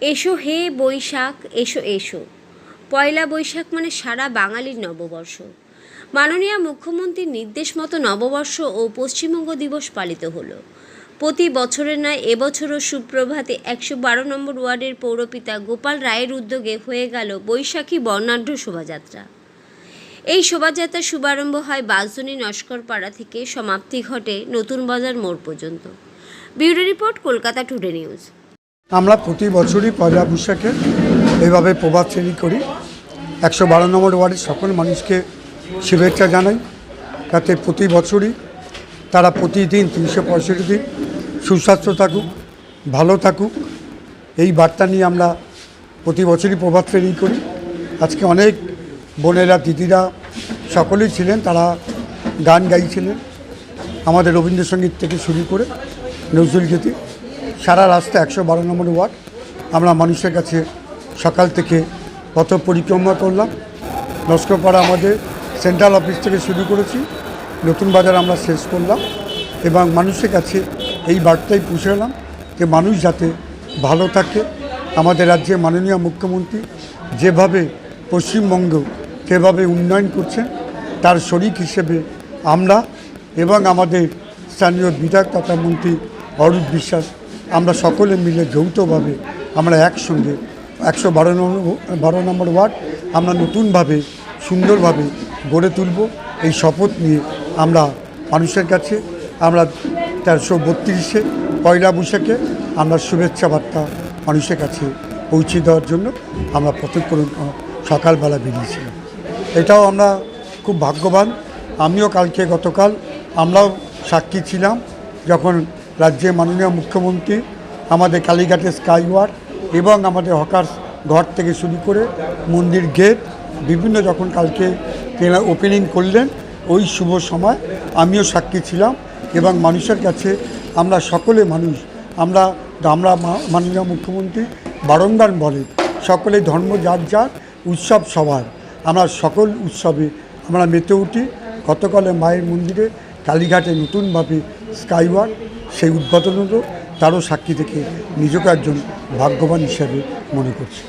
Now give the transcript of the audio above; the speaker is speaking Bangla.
এসো হে বৈশাখ, এসো এসো। পয়লা বৈশাখ মানে সারা বাঙালির নববর্ষ। মাননীয় মুখ্যমন্ত্রীর নির্দেশ মতো নববর্ষ ও পশ্চিমবঙ্গ দিবস পালিত হলো। প্রতি বছরের নয় এবছরও সুপ্রভাতে একশো বারো নম্বর ওয়ার্ডের পৌরপিতা গোপাল রায়ের উদ্যোগে হয়ে গেল বৈশাখী বর্ণাঢ্য শোভাযাত্রা। এই শোভাযাত্রার শুভারম্ভ হয় বাগজনী নস্করপাড়া থেকে সমাপ্তি ঘটে নতুন বাজার মোড় পর্যন্ত। Bureau report, Kolkata today news. আমরা প্রতি বছরই পয়লা বৈশাখে এইভাবে প্রভাত ফেরি করি। একশো বারো নম্বর ওয়ার্ডের সকল মানুষকে শুভেচ্ছা জানাই। যাতে প্রতি বছরই তারা প্রতিদিন তিনশো পঁয়ষট্টি দিন সুস্বাস্থ্য থাকুক, ভালো থাকুক। এই বার্তা নিয়ে আমরা প্রতি বছরই প্রভাত ফেরি করি। আজকে অনেক বোনেরা, দিদিরা সকলেই ছিলেন, তারা গান গাইছিলেন। আমাদের রবীন্দ্রসঙ্গীত থেকে শুরু করে নজরুল গীতি সারা রাস্তা একশো বারো নম্বর ওয়ার্ড। আমরা মানুষের কাছে সকাল থেকে পথ পরিক্রমা করলাম। লস্করপাড়া আমাদের সেন্ট্রাল অফিস থেকে শুরু করেছি। নতুন বাজার আমরা শেষ করলাম এবং মানুষের কাছে এই বার্তাই পৌঁছালাম যে মানুষ যাতে ভালো থাকে। আমাদের রাজ্যে মাননীয় মুখ্যমন্ত্রী যেভাবে পশ্চিমবঙ্গ যেভাবে উন্নয়ন করছেন, তার শরিক হিসেবে আমরা এবং আমাদের স্থানীয় বিধায়ক তথা মন্ত্রী অরূপ বিশ্বাস আমরা সকলে মিলে যৌথভাবে আমরা একসঙ্গে একশো বারো নম্বর বারো নম্বর ওয়ার্ড আমরা নতুনভাবে, সুন্দরভাবে গড়ে তুলব। এই শপথ নিয়ে আমরা মানুষের কাছে, আমরা তেরোশো বত্রিশে পয়লা বৈশাখে আমরা শুভেচ্ছা বার্তা মানুষের কাছে পৌঁছে দেওয়ার জন্য আমরা পথক্রম সকালবেলা বেরিয়েছিলাম। এটাও আমরা খুব ভাগ্যবান। আমিও কালকে গতকাল আমরাও সাক্ষী ছিলাম। যখন রাজ্যের মাননীয় মুখ্যমন্ত্রী, আমাদের কালীঘাটের স্কাইওয়ার্ড এবং আমাদের হকার ঘর থেকে শুরু করে মন্দির গেট, বিভিন্ন যখন কালকে তেনা ওপেনিং করলেন, ওই শুভ সময় আমিও সাক্ষী ছিলাম এবং মানুষের কাছে আমরা সকলে মানুষ, আমরা আমরা মাননীয় মুখ্যমন্ত্রী বারংবার বলেন সকলে ধর্ম যার যার উৎসব সবার। আমরা সকল উৎসবে আমরা মেতে উঠি। গতকালে মায়ের মন্দিরে কালীঘাটে নতুনভাবে স্কাইওয়ার্ক সেই উদ্বোধনেরও তারও সাক্ষী থেকে নিজেকে একজন ভাগ্যবান হিসাবে মনে করছি।